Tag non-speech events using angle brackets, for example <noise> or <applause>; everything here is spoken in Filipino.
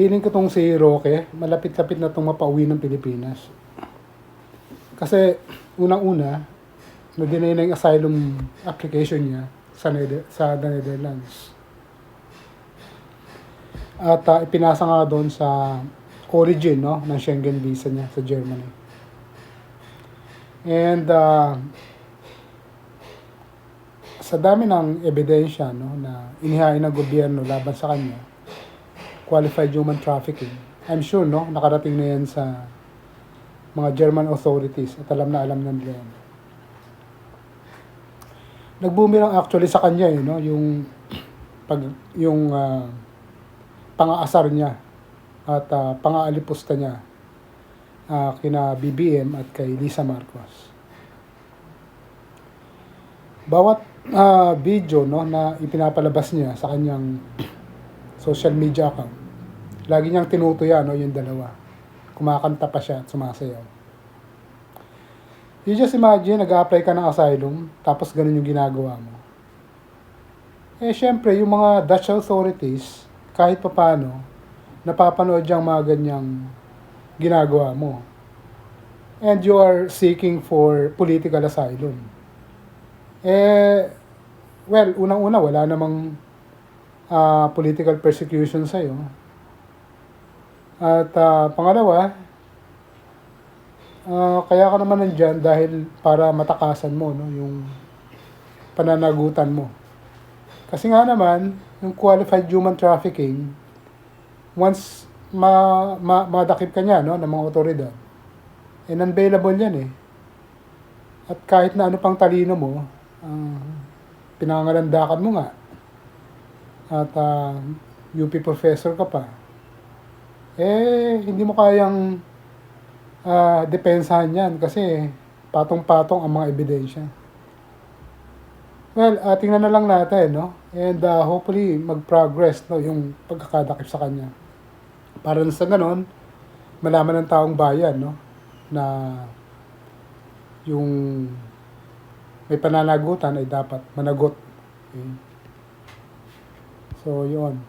feeling ko tong si Roque, malapit-lapit na itong mapauwi ng Pilipinas. Kasi, unang-una, na-deny na yung asylum application niya sa, Neder- sa the Netherlands. At ah, ipinasa nga doon sa origin no, ng Schengen visa niya sa Germany. And ah, sa dami ng ebidensya no, na inihain ng gobyerno laban sa kanya, qualified human trafficking, I'm sure no, nakarating na yan sa mga German authorities at alam na alam na nila yan. Nagbumirang actually sa kanya eh, no, yung <clears throat> pag yung ah, pang-aasar niya at uh, pang-aalipusta niya ah, kina BBM at kay Lisa Marcos. Bawat ah, video no na ipinapalabas niya sa kanyang <clears throat> social media account, lagi niyang tinutuya no yung dalawa. Kumakanta pa siya at sumasayaw. You just imagine, nag-apply ka ng asylum, tapos ganun yung ginagawa mo. Eh, syempre, yung mga Dutch authorities, kahit papano, napapanood yung mga ganyang ginagawa mo. And you are seeking for political asylum. Eh, well, unang-una, wala namang ah, political persecution sa'yo. At ah, pangalawa, ah, kaya ka naman nandyan dahil para matakasan mo no, yung pananagutan mo. Kasi nga naman, yung qualified human trafficking, once ma, ma, madakip ka niya no, ng mga otoridad, eh, unavailable yan eh. At kahit na ano pang talino mo, uh, pinangalandakan mo nga. At ah, UP professor ka pa. Eh, hindi mo kayang ah, depensahan yan kasi patong-patong ang mga ebidensya. Well, uh, tingnan na lang natin, no? And uh, hopefully, mag-progress, no, yung pagkakadakip sa kanya. Para na sa ganon, malaman ng taong bayan, no, na yung may pananagutan ay dapat managot. Okay? So, yun.